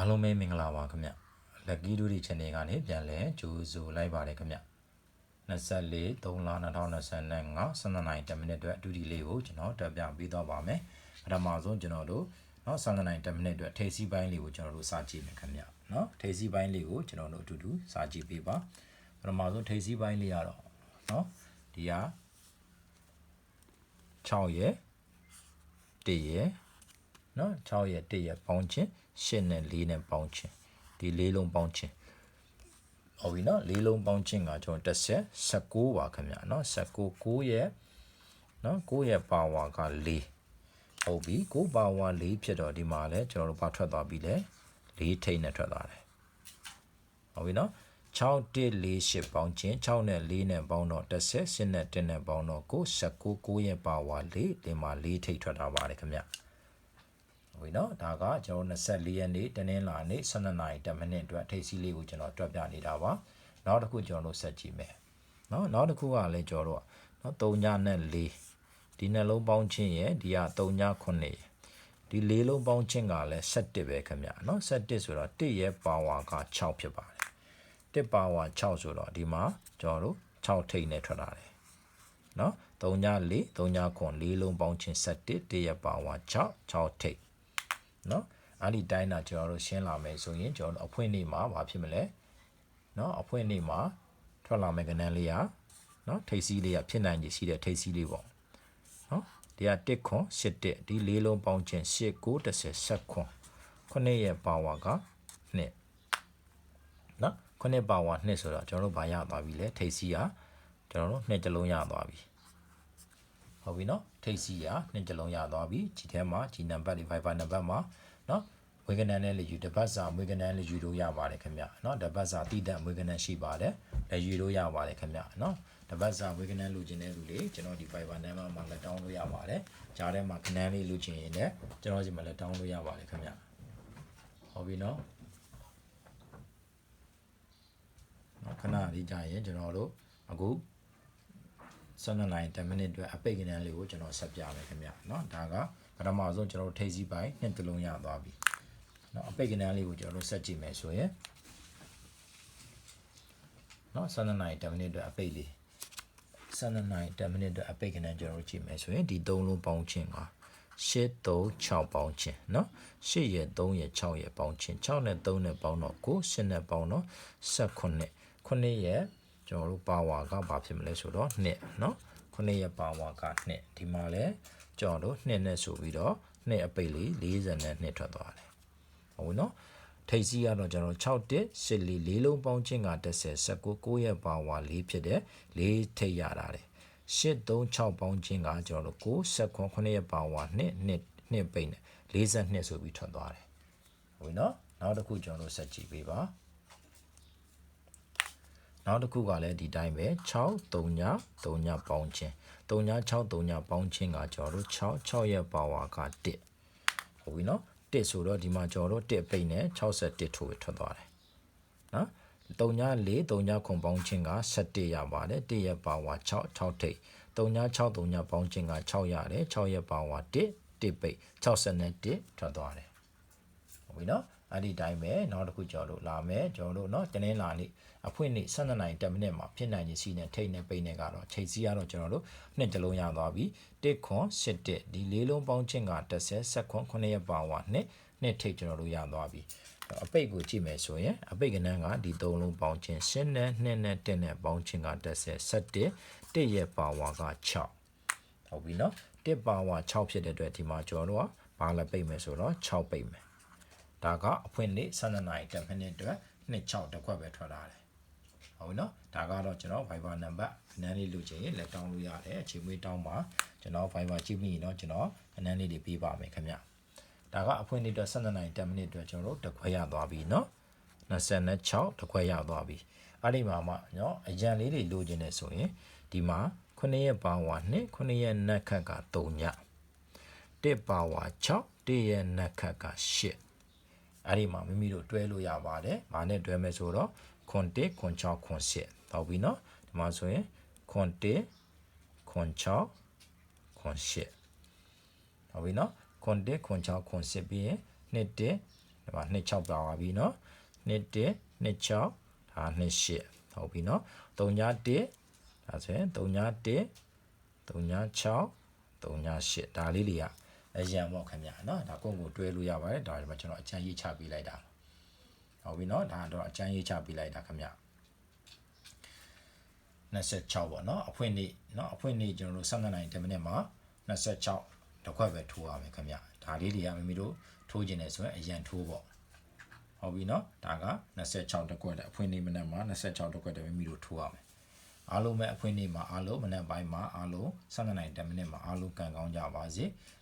အားလုံးပဲမင်္ဂလာပါခင်ဗျလက်ကီဒူဒီ channel ကနေပြန်လဲကြိုးဆိုလိုက်ပါတယ်ခင်ဗျ24 3လ2025 12နိုင်10မိနစ်အတွက်ဒူဒီလေးကိုကျွန်တော်တက်ပြပေးသွားပါမယ်ပထမဆုံးကျွန်တော်တို့เนาะ12နိုင်10မိနစ်အတွက်ထိပ်စီးပိုင်းလေးကိုကျွန်တော်တို့စကြည့်မယ်ခင်ဗျเนาะထိပ်စီးပိုင်းလေးကိုကျွန်တော်တို့အတူတူစကြည့်ပေးပါပထမဆုံးထိပ်စီးပိုင်းလေးကတော့เนาะဒီဟာ6ရဲ့1ရဲ့ နော်6ရဲ့1ရဲ့ပေါင်းချင်း8နဲ့4နဲ့ပေါင်းချင်းဒီလေးလုံးပေါင်းချင်းဟုတ်ပြီနော်လေးလုံးပေါင်းချင်းကကျွန်တော်တစ်ဆက်16ပါခင်ဗျာနော်16 9ရဲ့နော်9ရဲ့ပါဝါက4ဟုတ်ပြီ9ပါဝါ4ဖြစ်တော့ဒီမှာလဲကျွန်တော်တို့ပါထွက်သွားပြီလေ4ထိတ်နဲ့ထွက်သွားတယ်ဟုတ်ပြီနော်6 1 4 8ပေါင်းချင်း6နဲ့4နဲ့ပေါင်းတော့10 10နဲ့1နဲ့ပေါင်းတော့9 19 9ရဲ့ပါဝါ4ဒီမှာ4ထိတ်ထွက်ထားပါတယ်ခင်ဗျာ ဝေနော်ဒါကကျွန်တော်24ရက်နေ့တနင်္လာနေ့12နာရီ10မိနစ်အတွက်ထိပ်စီးလေးကိုကျွန်တော်တွက်ပြနေတာပါနောက်တစ်ခုကျွန်တော်တို့ဆက်ကြည့်မယ်နော်နောက်တစ်ခုကလည်းကျွန်တော်တို့နော်3ညနဲ့4ဒီနှလုံးပေါင်းချင်းရဲ့ဒီက3ည9ရဲ့ဒီလေးလုံးပေါင်းချင်းကလည်း17ပဲခင်ဗျနော်17ဆိုတော့1ရဲ့ပါဝါက6ဖြစ်ပါတယ်1ပါဝါ6ဆိုတော့ဒီမှာကျွန်တော်တို့6ထိပ်နဲ့ထွက်လာတယ်နော်3ည4 3ည9လေးလုံးပေါင်းချင်း17 1ရဲ့ပါဝါ6 6ထိပ် နော်အဲ့ဒီတိုင်းတာကျွန်တော်တို့ရှင်းလာမယ်ဆိုရင်ကျွန်တော်တို့အဖွင့်နေမှာဘာဖြစ်မလဲနော်အဖွင့်နေမှာထွက်လာမယ့်ကဏ္ဍလေးကနော်ထိပ်စီးလေးကဖြစ်နိုင်ကြီးရှိတဲ့ထိပ်စီးလေးပေါ့နော်ဒီက1ခွန်8တက်ဒီလေးလုံးပေါင်းခြင်း8 9 10 10ခွန်ခုနှစ်ရဲ့ပါဝါက2နော်ခုနှစ်ပါဝါ2ဆိုတော့ကျွန်တော်တို့ဘာရသွားပြီလဲထိပ်စီးကကျွန်တော်တို့နှစ်ကြလုံးရသွားပြီ ဟုတ်ပြီနော်ထိပ်စီးရနှစ်ကြလုံးရသွားပြီဒီထဲမှာဒီနံပါတ်လေး Viber နံပါတ်မှာနော်ဝေကနန်နဲ့လေယူတပတ်စာဝေကနန်လေယူလို့ရပါတယ်ခင်ဗျနော်တပတ်စာတည်တဲ့ဝေကနန်ရှိပါတယ်လေယူလို့ရပါတယ်ခင်ဗျနော်တပတ်စာဝေကနန်လူချင်းတဲ့လူလေးကျွန်တော်ဒီ Viber နံပါတ်မှာလက်တောင်းလို့ရပါတယ်ကြားထဲမှာကနန်လေးလူချင်းရင်လည်းကျွန်တော်ဒီမှာလက်တောင်းလို့ရပါတယ်ခင်ဗျဟုတ်ပြီနော်နော်ခဏလေးကြာရင်ကျွန်တော်တို့အခု 12နိုင်10မိနစ်အတွက်အပိတ်ကနန်းလေးကိုကျွန်တော်ဆက်ပြမယ်ခင်ဗျเนาะဒါကပထမဆုံးကျွန်တော်တို့ထိပ်စီးပိုင်းနှစ်တလုံးရသွားပြီเนาะအပိတ်ကနန်းလေးကိုကျွန်တော်တို့ဆက်ကြည့်မယ်ဆိုရင်เนาะ12နိုင်10မိနစ်အတွက်အပိတ်လေး12နိုင်10မိနစ်အတွက်အပိတ်ကနန်းကျွန်တော်တို့ကြည့်မယ်ဆိုရင်ဒီ၃လုံးပေါင်းခြင်းက8 3 6ပေါင်းခြင်းเนาะ8ရဲ့3ရဲ့6ရဲ့ပေါင်းခြင်း6နဲ့3နဲ့ပေါင်းတော့9 8နဲ့ပေါင်းတော့18 9ရဲ့ ကျွန်တော်တို့ပါဝါကဘာဖြစ်မလဲဆိုတော့2เนาะခုနှစ်ရဲ့ပါဝါက2ဒီမှာလဲကျွန်တော်တို့2နဲ့ဆိုပြီးတော့2အပိတ်လေး40နဲ့2ထွက်သွားတယ်ဟုတ်နော်ထိပ်စီးကတော့ကျွန်တော်6တက်8လေးလေးလုံးပေါင်းချင်းက10 19 9ရဲ့ပါဝါ4ဖြစ်တဲ့4ထိပ်ရတာတယ်8 3 6ပေါင်းချင်းကကျွန်တော်တို့9 19 9ရဲ့ပါဝါ2 2 2ပိတ်နဲ့42ဆိုပြီးထွက်သွားတယ်ဟုတ်နော်နောက်တစ်ခုကျွန်တော်တို့ဆက်ကြည့်ပေးပါ နောက်တစ်ခုကလည်းဒီတိုင်းပဲ6 3ည3ညပေါင်းခြင်း3ည6 3ညပေါင်းခြင်းကကျွန်တော်တို့6 6ရဲ့ပါဝါက1ဟုတ်ပြီနော်1ဆိုတော့ဒီမှာကျွန်တော်တို့1ပိတ်နဲ့61ထိုးထွက်သွားတယ်နော်3ည4 3ညခွန်ပေါင်းခြင်းက17ရပါတယ်1ရဲ့ပါဝါ6 6ထိပ်3ည6 3ညပေါင်းခြင်းက6ရတယ်6ရဲ့ပါဝါ1 1ပိတ်61ထွက်သွားတယ်ဟုတ်ပြီနော် အဲ့ဒီတိုင်းပဲနောက်တစ်ခုကျွန်တော်တို့လာမယ်ကျွန်တော်တို့เนาะတနင်္လာနေ့အဖွင့်နေ့12နိုင်10မိနစ်မှာဖြစ်နိုင်ခြင်းရှိနေထိတ်နဲ့ပိတ်နဲ့ကတော့ချိန်စီကတော့ကျွန်တော်တို့နှစ်ကြလုံးရသွားပြီ1ခွန်8တက်ဒီလေးလုံးပေါင်းချင်းက10ဆက်ခွန်9ရက်ပါဝါနှစ်နှစ်ထိတ်ကျွန်တော်တို့ရသွားပြီအပိတ်ကိုကြည့်မယ်ဆိုရင်အပိတ်ကနန်းကဒီ3လုံးပေါင်းချင်း10နဲ့2နဲ့1နဲ့ပေါင်းချင်းက10 17 1ရက်ပါဝါက6ဟုတ်ပြီเนาะ1ပါဝါ6ဖြစ်တဲ့အတွက်ဒီမှာကျွန်တော်တို့ကဘာလဲပိတ်မယ်ဆိုတော့6ပိတ်မယ် ဒါကအဖွင့်နေ့12နာရီ10မိနစ်အတွက်26တစ်ခွက်ပဲထွက်လာတယ်ဟုတ်နော်ဒါကတော့ကျွန်တော် Viber နံပါတ်ခဏလေးလိုချင်ရင်လက်တောင်းလို့ရတယ်အချိန်မွေးတောင်းပါကျွန်တော် Viber ကြည့်မိရင်တော့ကျွန်တော်ခဏလေးတွေပေးပါမယ်ခင်ဗျဒါကအဖွင့်နေ့အတွက်12နာရီ10မိနစ်အတွက်ကျွန်တော်တို့တစ်ခွက်ရသွားပြီနော်26တစ်ခွက်ရသွားပြီအဲ့ဒီမှာမှနော်အရန်လေးတွေလိုချင်နေဆိုရင်ဒီမှာ9ရက်ပါဝါ2 9ရက်နက်ခက်က3ည1ပါဝါ6 1ရက်နက်ခက်က8 အဲ့ဒီမှာမိမိတို့တွဲလို့ရပါတယ်။မာနဲ့တွဲမယ်ဆိုတော့ခွန်1ခွန်6ခွန်7တော့ပြီနော်။ဒီမှာဆိုရင်ခွန်1ခွန်6ခွန်7တော့ပြီနော်။ခွန်1ခွန်6ခွန်7ပြီးရင်2 1ဒီမှာ2 6ပါပါပြီနော်။2 1 2 6ဒါ2 8ဟုတ်ပြီနော်။3ညာ1ဒါဆိုရင်3ညာ1 3ညာ6 3ညာ8ဒါလေးတွေက အရန်ပေါ့ခင်ဗျာနော်ဒါကိုကိုတွဲလို့ရပါတယ်ဒါဒီမှာကျွန်တော်အချမ်းရေးချပေးလိုက်တာဟုတ်ပြီနော်ဒါတော့အချမ်းရေးချပေးလိုက်တာခင်ဗျာ26ပေါ့နော်အဖွင့်နေ့နော်အဖွင့်နေ့ကျွန်တော်တို့12နိုင်10မိနစ်မှာ26တစ်ခွက်ပဲထိုးရမယ်ခင်ဗျာဒါလေးတွေကမိမိတို့ထိုးကျင်တယ်ဆိုရင်အရန်ထိုးပေါ့ဟုတ်ပြီနော်ဒါက26တစ်ခွက်တဲ့အဖွင့်နေ့မနက်မှာ26တစ်ခွက်တဲ့မိမိတို့ထိုးရမယ်အားလုံးပဲအဖွင့်နေ့မှာအားလုံးမနက်ပိုင်းမှာအားလုံး12နိုင်10မိနစ်မှာအားလုံးကံကောင်းကြပါစေ